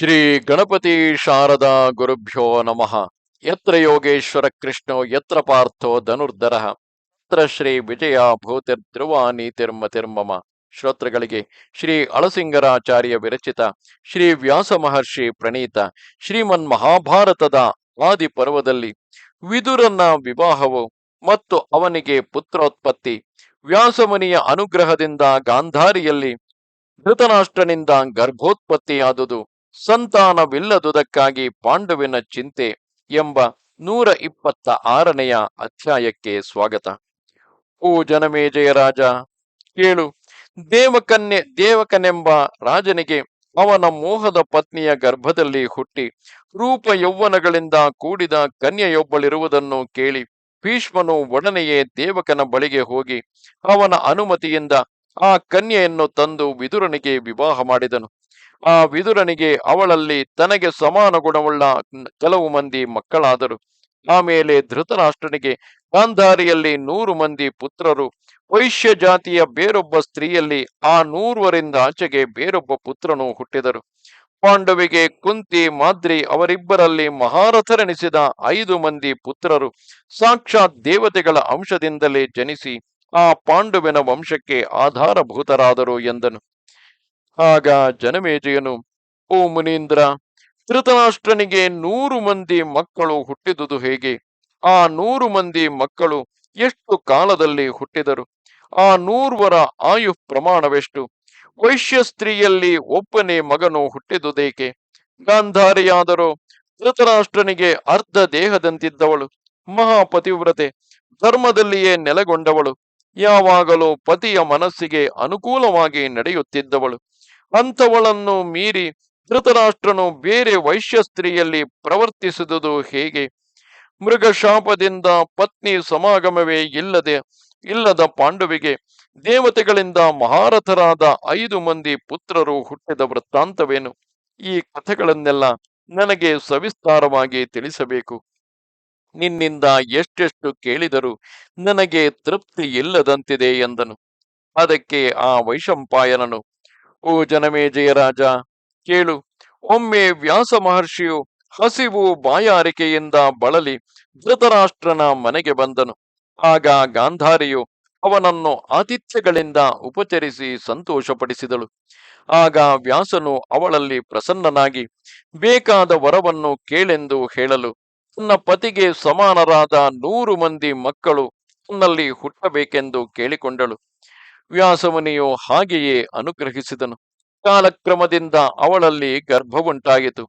ಶ್ರೀ ಗಣಪತಿ ಶಾರದಾ ಗುರುಭ್ಯೋ ನಮಃ. ಯತ್ರ ಯೋಗೇಶ್ವರ ಕೃಷ್ಣೋ, ಯತ್ರ ಪಾರ್ಥೋ ಧನುರ್ಧರ, ಯತ್ರ ಶ್ರೀ ವಿಜಯ ತಿರ್ಮ ತಿರ್ಮಮ. ಶ್ರೋತೃಗಳಿಗೆ ಶ್ರೀ ಅಳಸಿಂಗರಾಚಾರ್ಯ ವಿರಚಿತ, ಶ್ರೀ ವ್ಯಾಸ ಮಹರ್ಷಿ ಪ್ರಣೀತ, ಶ್ರೀಮನ್ ಮಹಾಭಾರತದ ಆದಿ ಪರ್ವದಲ್ಲಿ ವಿದುರನ ವಿವಾಹವು ಮತ್ತು ಅವನಿಗೆ ಪುತ್ರೋತ್ಪತ್ತಿ, ವ್ಯಾಸಮುನಿಯ ಅನುಗ್ರಹದಿಂದ ಗಾಂಧಾರಿಯಲ್ಲಿ ಧೃತರಾಷ್ಟ್ರನಿಂದ ಗರ್ಭೋತ್ಪತ್ತಿಯಾದುದು ಸಂತಾನವಿಲ್ಲದುದಕ್ಕಾಗಿ ಪಾಂಡುವಿನ ಚಿಂತೆ ಎಂಬ ನೂರ ಇಪ್ಪತ್ತ ಆರನೆಯ ಅಧ್ಯಾಯಕ್ಕೆ ಸ್ವಾಗತ. ಓ ಜನಮೇಜಯ ರಾಜ, ಕೇಳು, ದೇವಕನ್ಯೆ, ದೇವಕನೆಂಬ ರಾಜನಿಗೆ ಅವನ ಮೋಹದ ಪತ್ನಿಯ ಗರ್ಭದಲ್ಲಿ ಹುಟ್ಟಿ ರೂಪ ಯೌವನಗಳಿಂದ ಕೂಡಿದ ಕನ್ಯೆಯೊಬ್ಬಳಿರುವುದನ್ನು ಕೇಳಿ ಭೀಷ್ಮನು ಒಡನೆಯೇ ದೇವಕನ ಬಳಿಗೆ ಹೋಗಿ ಅವನ ಅನುಮತಿಯಿಂದ ಆ ಕನ್ಯೆಯನ್ನು ತಂದು ವಿದುರನಿಗೆ ವಿವಾಹ ಮಾಡಿದನು. ಆ ವಿದುರನಿಗೆ ಅವಳಲ್ಲಿ ತನಗೆ ಸಮಾನ ಗುಣವುಳ್ಳ ಕೆಲವು ಮಂದಿ ಮಕ್ಕಳಾದರು. ಆಮೇಲೆ ಧೃತರಾಷ್ಟ್ರನಿಗೆ ಗಾಂಧಾರಿಯಲ್ಲಿ ನೂರು ಮಂದಿ ಪುತ್ರರು, ವೈಶ್ಯ ಜಾತಿಯ ಬೇರೊಬ್ಬ ಸ್ತ್ರೀಯಲ್ಲಿ ಆ ನೂರುವರಿಂದ ಆಚೆಗೆ ಬೇರೊಬ್ಬ ಪುತ್ರನು ಹುಟ್ಟಿದರು. ಪಾಂಡವಿಗೆ ಕುಂತಿ, ಮಾದ್ರಿ ಅವರಿಬ್ಬರಲ್ಲಿ ಮಹಾರಥರೆನಿಸಿದ ಐದು ಮಂದಿ ಪುತ್ರರು ಸಾಕ್ಷಾತ್ ದೇವತೆಗಳ ಅಂಶದಿಂದಲೇ ಜನಿಸಿ ಆ ಪಾಂಡುವಿನ ವಂಶಕ್ಕೆ ಆಧಾರಭೂತರಾದರು ಎಂದನು. ಆಗ ಜನಮೇಜಯನು, ಓ ಮುನೀಂದ್ರ, ಧೃತರಾಷ್ಟ್ರನಿಗೆ ನೂರು ಮಂದಿ ಮಕ್ಕಳು ಹುಟ್ಟಿದುದು ಹೇಗೆ? ಆ ನೂರು ಮಂದಿ ಮಕ್ಕಳು ಎಷ್ಟು ಕಾಲದಲ್ಲಿ ಹುಟ್ಟಿದರು? ಆ ನೂರ್ವರ ಆಯು ಪ್ರಮಾಣವೆಷ್ಟು? ವೈಶ್ಯ ಸ್ತ್ರೀಯಲ್ಲಿ ಒಬ್ಬನೇ ಮಗನು ಹುಟ್ಟಿದುದೇಕೆ? ಗಾಂಧಾರಿಯಾದರೂ, ಧೃತರಾಷ್ಟ್ರನಿಗೆ ಅರ್ಧ ದೇಹದಂತಿದ್ದವಳು, ಮಹಾಪತಿವ್ರತೆ, ಧರ್ಮದಲ್ಲಿಯೇ ನೆಲೆಗೊಂಡವಳು, ಯಾವಾಗಲೂ ಪತಿಯ ಮನಸ್ಸಿಗೆ ಅನುಕೂಲವಾಗಿ ನಡೆಯುತ್ತಿದ್ದವಳು. ಅಂಥವಳನ್ನು ಮೀರಿ ಧೃತರಾಷ್ಟ್ರನು ಬೇರೆ ವೈಶ್ಯ ಸ್ತ್ರೀಯಲ್ಲಿ ಪ್ರವರ್ತಿಸಿದುದು ಹೇಗೆ? ಮೃಗಶಾಪದಿಂದ ಪತ್ನಿ ಸಮಾಗಮವೇ ಇಲ್ಲದೆ, ಇಲ್ಲದ ಪಾಂಡವಿಗೆ ದೇವತೆಗಳಿಂದ ಮಹಾರಥರಾದ ಐದು ಮಂದಿ ಪುತ್ರರು ಹುಟ್ಟಿದ ವೃತ್ತಾಂತವೇನು? ಈ ಕಥೆಗಳನ್ನೆಲ್ಲ ನನಗೆ ಸವಿಸ್ತಾರವಾಗಿ ತಿಳಿಸಬೇಕು. ನಿನ್ನಿಂದ ಎಷ್ಟೆಷ್ಟು ಕೇಳಿದರೂ ನನಗೆ ತೃಪ್ತಿ ಇಲ್ಲದಂತಿದೆ ಎಂದನು. ಅದಕ್ಕೆ ಆ ವೈಶಂಪಾಯನನು ಓ ಜನಮೇಜಯ ರಾಜ. ಕೇಳು, ಒಮ್ಮೆ ವ್ಯಾಸ ಮಹರ್ಷಿಯು ಹಸಿವು ಬಾಯಾರಿಕೆಯಿಂದ ಬಳಲಿ ಧೃತರಾಷ್ಟ್ರನ ಮನೆಗೆ ಬಂದನು. ಆಗ ಗಾಂಧಾರಿಯು ಅವನನ್ನು ಆತಿಥ್ಯಗಳಿಂದ ಉಪಚರಿಸಿ ಸಂತೋಷಪಡಿಸಿದಳು. ಆಗ ವ್ಯಾಸನು ಅವಳಲ್ಲಿ ಪ್ರಸನ್ನನಾಗಿ, ಬೇಕಾದ ವರವನ್ನು ಕೇಳೆಂದು ಹೇಳಲು, ತನ್ನ ಪತಿಗೆ ಸಮಾನರಾದ ನೂರು ಮಂದಿ ಮಕ್ಕಳು ತನ್ನಲ್ಲಿ ಹುಟ್ಟಬೇಕೆಂದು ಕೇಳಿಕೊಂಡಳು. ವ್ಯಾಸಮುನಿಯು ಹಾಗೆಯೇ ಅನುಗ್ರಹಿಸಿದನು. ಕಾಲಕ್ರಮದಿಂದ ಅವಳಲ್ಲಿ ಗರ್ಭವುಂಟಾಯಿತು.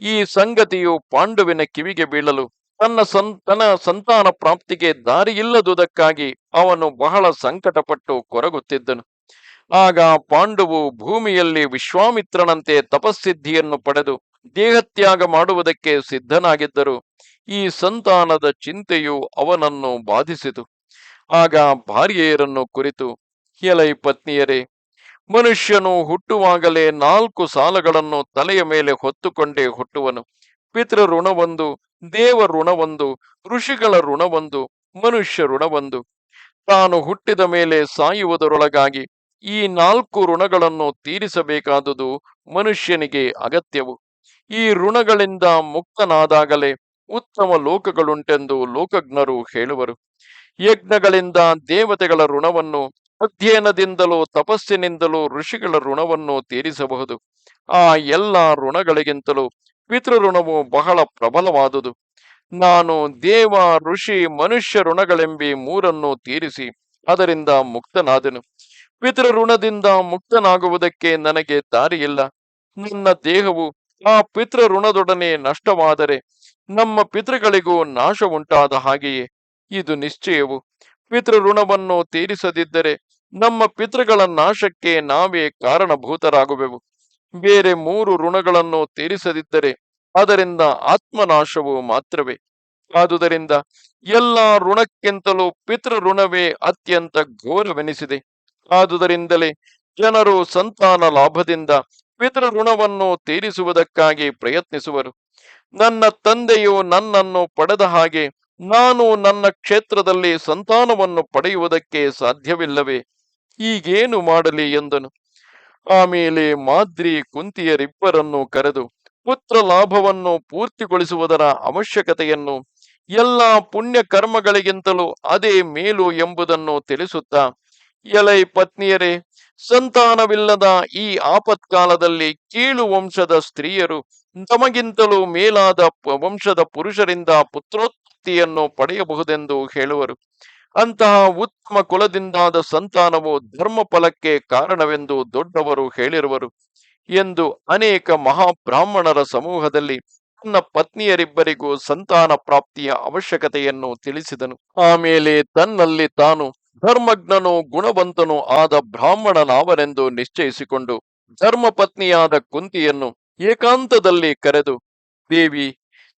ಈ ಸಂಗತಿಯು ಪಾಂಡುವಿನ ಕಿವಿಗೆ ಬೀಳಲು ತನ್ನ ಸಂತನ ಸಂತಾನ ಪ್ರಾಪ್ತಿಗೆ ದಾರಿಯಿಲ್ಲದುದಕ್ಕಾಗಿ ಅವನು ಬಹಳ ಸಂಕಟಪಟ್ಟು ಕೊರಗುತ್ತಿದ್ದನು. ಆಗ ಪಾಂಡುವು ಭೂಮಿಯಲ್ಲಿ ವಿಶ್ವಾಮಿತ್ರನಂತೆ ತಪಸ್ಸಿದ್ಧಿಯನ್ನು ಪಡೆದು ದೇಹತ್ಯಾಗ ಮಾಡುವುದಕ್ಕೆ ಸಿದ್ಧನಾಗಿದ್ದರು. ಈ ಸಂತಾನದ ಚಿಂತೆಯು ಅವನನ್ನು ಬಾಧಿಸಿತು. ಆಗ ಭಾರ್ಯೆಯರನ್ನು ಕುರಿತು ಎಲೈ ಪತ್ನಿಯರೇ, ಮನುಷ್ಯನು ಹುಟ್ಟುವಾಗಲೇ ನಾಲ್ಕು ಸಾಲಗಳನ್ನು ತಲೆಯ ಮೇಲೆ ಹೊತ್ತುಕೊಂಡೇ ಹುಟ್ಟುವನು. ಪಿತೃ ಋಣವೊಂದು, ದೇವ ಋಣವೊಂದು, ಋಷಿಗಳ ಋಣವೊಂದು, ಮನುಷ್ಯ ಋಣವೊಂದು. ತಾನು ಹುಟ್ಟಿದ ಮೇಲೆ ಸಾಯುವುದರೊಳಗಾಗಿ ಈ ನಾಲ್ಕು ಋಣಗಳನ್ನು ತೀರಿಸಬೇಕಾದುದು ಮನುಷ್ಯನಿಗೆ ಅಗತ್ಯವು. ಈ ಋಣಗಳಿಂದ ಮುಕ್ತನಾದಾಗಲೇ ಉತ್ತಮ ಲೋಕಗಳುಂಟೆಂದು ಲೋಕಜ್ಞರು ಹೇಳುವರು. ಯಜ್ಞಗಳಿಂದ ದೇವತೆಗಳ ಋಣವನ್ನು ಅಧ್ಯಯನದಿಂದಲೂ, ತಪಸ್ಸಿನಿಂದಲೂ ಋಷಿಗಳ ಋಣವನ್ನು ತೀರಿಸಬಹುದು. ಆ ಎಲ್ಲ ಋಣಗಳಿಗಿಂತಲೂ ಪಿತೃಋಣವು ಬಹಳ ಪ್ರಬಲವಾದುದು. ನಾನು ದೇವ, ಋಷಿ, ಮನುಷ್ಯ ಋಣಗಳೆಂಬಿ ಮೂರನ್ನು ತೀರಿಸಿ ಅದರಿಂದ ಮುಕ್ತನಾದನು. ಪಿತೃಋಣದಿಂದ ಮುಕ್ತನಾಗುವುದಕ್ಕೆ ನನಗೆ ದಾರಿಯಿಲ್ಲ. ನನ್ನ ದೇಹವು ಆ ಪಿತೃಋಣದೊಡನೆ ನಷ್ಟವಾದರೆ ನಮ್ಮ ಪಿತೃಗಳಿಗೂ ನಾಶ ಉಂಟಾದ ಹಾಗೆಯೇ. ಇದು ನಿಶ್ಚಯವು. ಪಿತೃಋಣವನ್ನು ತೀರಿಸದಿದ್ದರೆ ನಮ್ಮ ಪಿತೃಗಳ ನಾಶಕ್ಕೆ ನಾವೇ ಕಾರಣಭೂತರಾಗುವೆವು. ಬೇರೆ ಮೂರು ಋಣಗಳನ್ನು ತೀರಿಸದಿದ್ದರೆ ಅದರಿಂದ ಆತ್ಮನಾಶವು ಮಾತ್ರವೇ. ಆದುದರಿಂದ ಎಲ್ಲ ಋಣಕ್ಕಿಂತಲೂ ಪಿತೃ ಋಣವೇ ಅತ್ಯಂತ ಘೋರವೆನಿಸಿದೆ. ಆದುದರಿಂದಲೇ ಜನರು ಸಂತಾನ ಲಾಭದಿಂದ ಪಿತೃ ಋಣವನ್ನು ತೀರಿಸುವುದಕ್ಕಾಗಿ ಪ್ರಯತ್ನಿಸುವರು. ನನ್ನ ತಂದೆಯು ನನ್ನನ್ನು ಪಡೆದ ಹಾಗೆ ನಾನು ನನ್ನ ಕ್ಷೇತ್ರದಲ್ಲಿ ಸಂತಾನವನ್ನು ಪಡೆಯುವುದಕ್ಕೆ ಸಾಧ್ಯವಿಲ್ಲವೇ? ಈಗೇನು ಮಾಡಲಿ ಎಂದನು. ಆಮೇಲೆ ಮಾದ್ರಿ ಕುಂತಿಯರಿಬ್ಬರನ್ನು ಕರೆದು ಪುತ್ರ ಲಾಭವನ್ನು ಪೂರ್ತಿಗೊಳಿಸುವುದರ ಅವಶ್ಯಕತೆಯನ್ನು, ಎಲ್ಲ ಪುಣ್ಯ ಕರ್ಮಗಳಿಗಿಂತಲೂ ಅದೇ ಮೇಲು ಎಂಬುದನ್ನು ತಿಳಿಸುತ್ತಾ, ಎಲೈ ಪತ್ನಿಯರೇ, ಸಂತಾನವಿಲ್ಲದ ಈ ಆಪತ್ಕಾಲದಲ್ಲಿ ಕೀಳು ವಂಶದ ಸ್ತ್ರೀಯರು, ತಮಗಿಂತಲೂ ಮೇಲಾದ ವಂಶದ ಪುರುಷರಿಂದ ಪುತ್ರೋತ್ಪತ್ತಿಯನ್ನು ಪಡೆಯಬಹುದೆಂದು ಹೇಳುವರು. ಅಂತಹ ಉತ್ತಮ ಕುಲದಿಂದಾದ ಸಂತಾನವು ಧರ್ಮ ಫಲಕ್ಕೆ ಕಾರಣವೆಂದು ದೊಡ್ಡವರು ಹೇಳಿರುವರು ಎಂದು ಅನೇಕ ಮಹಾಬ್ರಾಹ್ಮಣರ ಸಮೂಹದಲ್ಲಿ ತನ್ನ ಪತ್ನಿಯರಿಬ್ಬರಿಗೂ ಸಂತಾನ ಪ್ರಾಪ್ತಿಯ ಅವಶ್ಯಕತೆಯನ್ನು ತಿಳಿಸಿದನು. ಆಮೇಲೆ ತನ್ನಲ್ಲಿ ತಾನು ಧರ್ಮಜ್ಞನು ಗುಣವಂತನು ಆದ ಬ್ರಾಹ್ಮಣನಾವನೆಂದು ನಿಶ್ಚಯಿಸಿಕೊಂಡು ಧರ್ಮಪತ್ನಿಯಾದ ಕುಂತಿಯನ್ನು ಏಕಾಂತದಲ್ಲಿ ಕರೆದು, ದೇವಿ,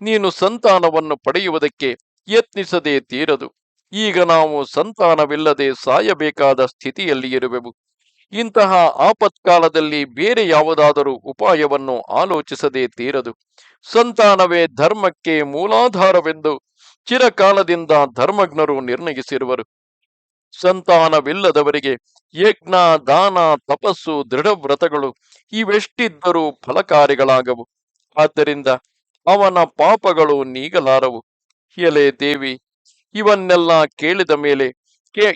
ನೀನು ಸಂತಾನವನ್ನು ಪಡೆಯುವುದಕ್ಕೆ ಯತ್ನಿಸದೇ ತೀರದು. ಈಗ ನಾವು ಸಂತಾನವಿಲ್ಲದೆ ಸಾಯಬೇಕಾದ ಸ್ಥಿತಿಯಲ್ಲಿ ಇರುವೆವು. ಇಂತಹ ಆಪತ್ಕಾಲದಲ್ಲಿ ಬೇರೆ ಯಾವುದಾದರೂ ಉಪಾಯವನ್ನು ಆಲೋಚಿಸದೆ ತೀರದು. ಸಂತಾನವೇ ಧರ್ಮಕ್ಕೆ ಮೂಲಾಧಾರವೆಂದು ಚಿರಕಾಲದಿಂದ ಧರ್ಮಜ್ಞರು ನಿರ್ಣಯಿಸಿರುವರು. ಸಂತಾನವಿಲ್ಲದವರಿಗೆ ಯಜ್ಞ, ದಾನ, ತಪಸ್ಸು, ದೃಢವ್ರತಗಳು ಇವೆಷ್ಟಿದ್ದರೂ ಫಲಕಾರಿಗಳಾಗವು. ಆದ್ದರಿಂದ ಅವನ ಪಾಪಗಳು ನೀಗಲಾರವು. ಎಲೆ ದೇವಿ ಇವನ್ನೆಲ್ಲ ಕೇಳಿದ ಮೇಲೆ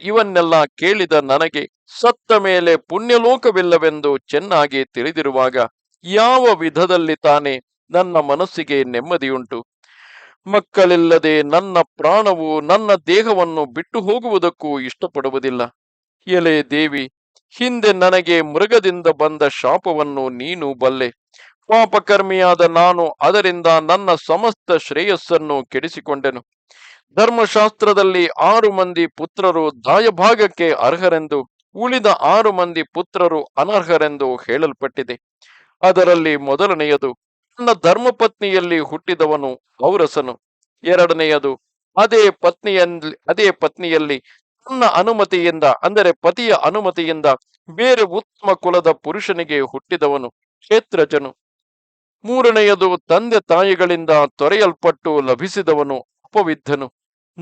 ಇವನ್ನೆಲ್ಲ ಕೇಳಿದ ನನಗೆ ಸತ್ತ ಮೇಲೆ ಪುಣ್ಯಲೋಕವಿಲ್ಲವೆಂದು ಚೆನ್ನಾಗಿ ತಿಳಿದಿರುವಾಗ ಯಾವ ವಿಧದಲ್ಲಿ ತಾನೇ ನನ್ನ ಮನಸ್ಸಿಗೆ ನೆಮ್ಮದಿಯುಂಟು? ಮಕ್ಕಳಿಲ್ಲದೆ ನನ್ನ ಪ್ರಾಣವು ನನ್ನ ದೇಹವನ್ನು ಬಿಟ್ಟು ಹೋಗುವುದಕ್ಕೂ ಇಷ್ಟಪಡುವುದಿಲ್ಲ. ಎಲೆ ದೇವಿ, ಹಿಂದೆ ನನಗೆ ಮೃಗದಿಂದ ಬಂದ ಶಾಪವನ್ನು ನೀನು ಬಲ್ಲೆ. ಪಾಪಕರ್ಮಿಯಾದ ನಾನು ಅದರಿಂದ ನನ್ನ ಸಮಸ್ತ ಶ್ರೇಯಸ್ಸನ್ನು ಕೆಡಿಸಿಕೊಂಡೆನು. ಧರ್ಮಶಾಸ್ತ್ರದಲ್ಲಿ ಆರು ಮಂದಿ ಪುತ್ರರು ದಾಯಭಾಗಕ್ಕೆ ಅರ್ಹರೆಂದು ಉಳಿದ ಆರು ಮಂದಿ ಪುತ್ರರು ಅನರ್ಹರೆಂದು ಹೇಳಲ್ಪಟ್ಟಿದೆ. ಅದರಲ್ಲಿ ಮೊದಲನೆಯದು, ತನ್ನ ಧರ್ಮಪತ್ನಿಯಲ್ಲಿ ಹುಟ್ಟಿದವನು ಔರಸನು ಎರಡನೆಯದು, ಅದೇ ಪತ್ನಿಯಲ್ಲಿ ಅದೇ ಪತ್ನಿಯಲ್ಲಿ ತನ್ನ ಅನುಮತಿಯಿಂದ, ಅಂದರೆ ಪತಿಯ ಅನುಮತಿಯಿಂದ ಬೇರೆ ಉತ್ತಮ ಕುಲದ ಪುರುಷನಿಗೆ ಹುಟ್ಟಿದವನು ಕ್ಷೇತ್ರಜನು. ಮೂರನೆಯದು, ತಂದೆ ತಾಯಿಗಳಿಂದ ತೊರೆಯಲ್ಪಟ್ಟು ಲಭಿಸಿದವನು ಅಪವಿದ್ಧನು.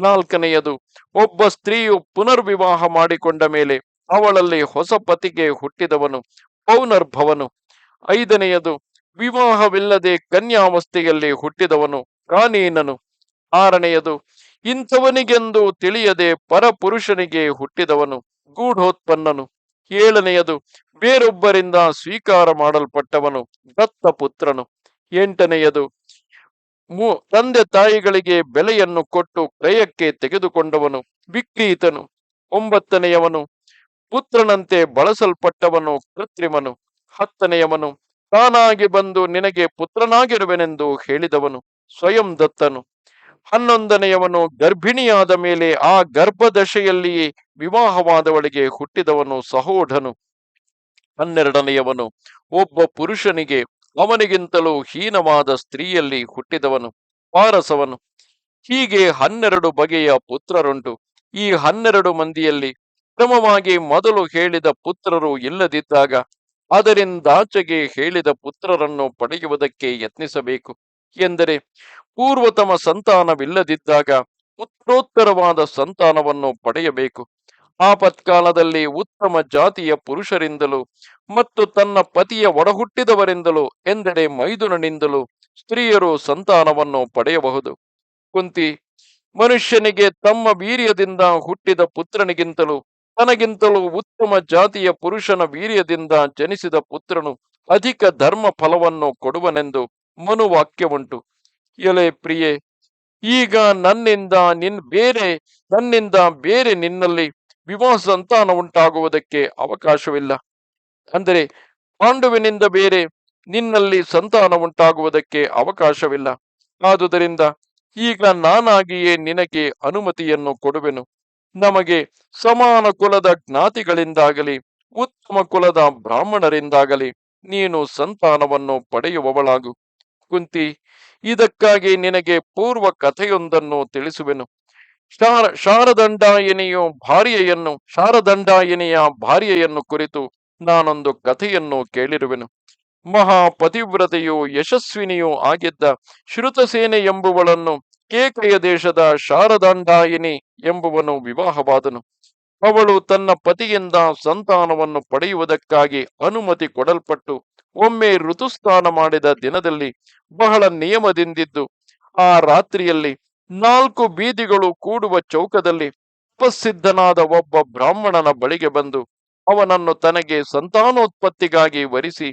ನಾಲ್ಕನೆಯದು, ಒಬ್ಬ ಸ್ತ್ರೀಯು ಪುನರ್ವಿವಾಹ ಮಾಡಿಕೊಂಡ ಮೇಲೆ ಅವಳಲ್ಲಿ ಹೊಸ ಪತಿಗೆ ಹುಟ್ಟಿದವನು, ಪೌನರ್ಭವನು. ಐದನೆಯದು, ವಿವಾಹವಿಲ್ಲದೆ ಕನ್ಯಾವಸ್ಥೆಯಲ್ಲಿ ಹುಟ್ಟಿದವನು ಕಾನೀನನು ಆರನೆಯದು, ಇಂಥವನಿಗೆಂದು ತಿಳಿಯದೆ ಪರಪುರುಷನಿಗೆ ಹುಟ್ಟಿದವನು ಗೂಢೋತ್ಪನ್ನನು. ಏಳನೆಯದು, ಬೇರೊಬ್ಬರಿಂದ ಸ್ವೀಕಾರ ಮಾಡಲ್ಪಟ್ಟವನು ದತ್ತಪುತ್ರನು. ಎಂಟನೆಯದು ತಂದೆ ತಾಯಿಗಳಿಗೆ ಬೆಲೆಯನ್ನು ಕೊಟ್ಟು ಕ್ರಯಕ್ಕೆ ತೆಗೆದುಕೊಂಡವನು ವಿಕ್ರೀತನು. ಒಂಬತ್ತನೆಯವನು ಪುತ್ರನಂತೆ ಬಳಸಲ್ಪಟ್ಟವನು ಕೃತ್ರಿಮನು. ಹತ್ತನೆಯವನು ತಾನಾಗಿ ಬಂದು ನಿನಗೆ ಪುತ್ರನಾಗಿರುವೆನೆಂದು ಹೇಳಿದವನು ಸ್ವಯಂ ದತ್ತನು. ಹನ್ನೊಂದನೆಯವನು ಗರ್ಭಿಣಿಯಾದ ಮೇಲೆ ಆ ಗರ್ಭದಶೆಯಲ್ಲಿಯೇ ವಿವಾಹವಾದವಳಿಗೆ ಹುಟ್ಟಿದವನು ಸಹೋಢನು ಹನ್ನೆರಡನೆಯವನು ಒಬ್ಬ ಪುರುಷನಿಗೆ ಅವನಿಗಿಂತಲೂ ಹೀನವಾದ ಸ್ತ್ರೀಯಲ್ಲಿ ಹುಟ್ಟಿದವನು, ಪಾರಸವನು. ಹೀಗೆ ಹನ್ನೆರಡು ಬಗೆಯ ಪುತ್ರರುಂಟು. ಈ ಹನ್ನೆರಡು ಮಂದಿಯಲ್ಲಿ ಕ್ರಮವಾಗಿ ಮೊದಲು ಹೇಳಿದ ಪುತ್ರರು ಇಲ್ಲದಿದ್ದಾಗ, ಅದರಿಂದಾಚೆಗೆ ಹೇಳಿದ ಪುತ್ರರನ್ನು ಪಡೆಯುವುದಕ್ಕೆ ಯತ್ನಿಸಬೇಕು ಎಂದರೆ, ಪೂರ್ವತಮ ಸಂತಾನವಿಲ್ಲದಿದ್ದಾಗ ಉತ್ತರೋತ್ತರವಾದ ಸಂತಾನವನ್ನು ಪಡೆಯಬೇಕು. ಆಪತ್ಕಾಲದಲ್ಲಿ ಉತ್ತಮ ಜಾತಿಯ ಪುರುಷರಿಂದಲೂ ಮತ್ತು ತನ್ನ ಪತಿಯ ಒಡಹುಟ್ಟಿದವರಿಂದಲೂ ಎಂದರೆ ಮೈದುನನಿಂದಲೂ ಸ್ತ್ರೀಯರು ಸಂತಾನವನ್ನು ಪಡೆಯಬಹುದು. ಕುಂತಿ, ಮನುಷ್ಯನಿಗೆ ತಮ್ಮ ವೀರ್ಯದಿಂದ ಹುಟ್ಟಿದ ಪುತ್ರನಿಗಿಂತಲೂ ತನಗಿಂತಲೂ ಉತ್ತಮ ಜಾತಿಯ ಪುರುಷನ ವೀರ್ಯದಿಂದ ಜನಿಸಿದ ಪುತ್ರನು ಅಧಿಕ ಧರ್ಮ ಫಲವನ್ನು ಕೊಡುವನೆಂದು ಮನುವಾಕ್ಯವುಂಟು. ಎಲೆ ಪ್ರಿಯೆ, ಈಗ ನನ್ನಿಂದ ನಿನ್ ಬೇರೆ, ನನ್ನಿಂದ ಬೇರೆ ನಿನ್ನಲ್ಲಿ ವಿವಾಹ ಸಂತಾನ ಉಂಟಾಗುವುದಕ್ಕೆ ಅವಕಾಶವಿಲ್ಲ. ಅಂದರೆ, ಪಾಂಡುವಿನಿಂದ ಬೇರೆ ನಿನ್ನಲ್ಲಿ ಸಂತಾನ ಉಂಟಾಗುವುದಕ್ಕೆ ಅವಕಾಶವಿಲ್ಲ. ಆದುದರಿಂದ, ಈಗ ನಾನಾಗಿಯೇ ನಿನಗೆ ಅನುಮತಿಯನ್ನು ಕೊಡುವೆನು. ನಮಗೆ ಸಮಾನ ಕುಲದ ಜ್ಞಾತಿಗಳಿಂದಾಗಲಿ, ಉತ್ತಮ ಕುಲದ ಬ್ರಾಹ್ಮಣರಿಂದಾಗಲಿ ನೀನು ಸಂತಾನವನ್ನು ಪಡೆಯುವವಳಾಗು. ಕುಂತಿ, ಇದಕ್ಕಾಗಿ ನಿನಗೆ ಪೂರ್ವ ಕಥೆಯೊಂದನ್ನು ತಿಳಿಸುವೆನು. ಶಾರ, ಶಾರದಂಡಾಯಿನಿಯು ಭಾರ್ಯೆಯನ್ನು, ಶಾರದಂಡಾಯಿನಿಯ ಭಾರ್ಯೆಯನ್ನು ಕುರಿತು ನಾನೊಂದು ಕಥೆಯನ್ನು ಕೇಳಿರುವೆನು. ಮಹಾಪತಿವ್ರತೆಯು ಯಶಸ್ವಿನಿಯೂ ಆಗಿದ್ದ ಶ್ರುತಸೇನೆ ಎಂಬುವಳನ್ನು ಕೇಕಯ ದೇಶದ ಶಾರದಾಂಡಾಯಿನಿ ಎಂಬುವನು ವಿವಾಹವಾದನು. ಅವಳು ತನ್ನ ಪತಿಯಿಂದ ಸಂತಾನವನ್ನು ಪಡೆಯುವುದಕ್ಕಾಗಿ ಅನುಮತಿ ಕೊಡಲ್ಪಟ್ಟು ಒಮ್ಮೆ ಋತುಸ್ನಾನ ಮಾಡಿದ ದಿನದಲ್ಲಿ ಬಹಳ ನಿಯಮದಿಂದಿದ್ದು, ಆ ರಾತ್ರಿಯಲ್ಲಿ ನಾಲ್ಕು ಬೀದಿಗಳು ಕೂಡುವ ಚೌಕದಲ್ಲಿ ಉಪಸಿದ್ಧನಾದ ಒಬ್ಬ ಬ್ರಾಹ್ಮಣನ ಬಳಿಗೆ ಬಂದು ಅವನನ್ನು ತನಗೆ ಸಂತಾನೋತ್ಪತ್ತಿಗಾಗಿ ವರಿಸಿ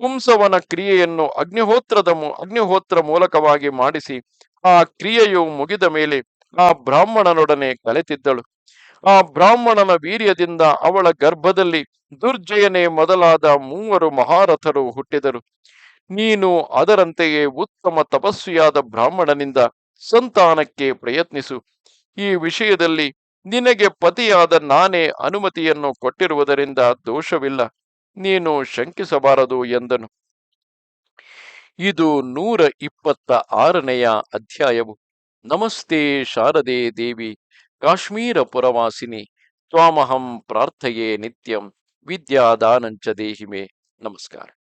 ಪುಂಸವನ ಕ್ರಿಯೆಯನ್ನು ಅಗ್ನಿಹೋತ್ರದ ಅಗ್ನಿಹೋತ್ರ ಮೂಲಕವಾಗಿ ಮಾಡಿಸಿ ಆ ಕ್ರಿಯೆಯು ಮುಗಿದ ಮೇಲೆ ಆ ಬ್ರಾಹ್ಮಣನೊಡನೆ ಕಲೆತಿದ್ದಳು. ಆ ಬ್ರಾಹ್ಮಣನ ವೀರ್ಯದಿಂದ ಅವಳ ಗರ್ಭದಲ್ಲಿ ದುರ್ಜಯನೇ ಮೊದಲಾದ ಮೂವರು ಮಹಾರಥರು ಹುಟ್ಟಿದರು. ನೀನು ಅದರಂತೆಯೇ ಉತ್ತಮ ತಪಸ್ವಿಯಾದ ಬ್ರಾಹ್ಮಣನಿಂದ ಸಂತಾನಕ್ಕೆ ಪ್ರಯತ್ನಿಸು. ಈ ವಿಷಯದಲ್ಲಿ ನಿನಗೆ ಪತಿಯಾದ ನಾನೇ ಅನುಮತಿಯನ್ನು ಕೊಟ್ಟಿರುವುದರಿಂದ ದೋಷವಿಲ್ಲ. ನೀನು ಶಂಕಿಸಬಾರದು ಎಂದನು. ಇದು ನೂರ ಇಪ್ಪತ್ತ ಆರನೆಯ ಅಧ್ಯಾಯವು. ನಮಸ್ತೆ ಶಾರದೆ ದೇವಿ, ಕಾಶ್ಮೀರ ಪುರವಾಸಿನಿ, ತ್ವಾಮಹಂ ಪ್ರಾರ್ಥೆಯೇ ನಿತ್ಯಂ, ವಿದ್ಯಾದಾನಂಚ ದೇಹಿಮೆ. ನಮಸ್ಕಾರ.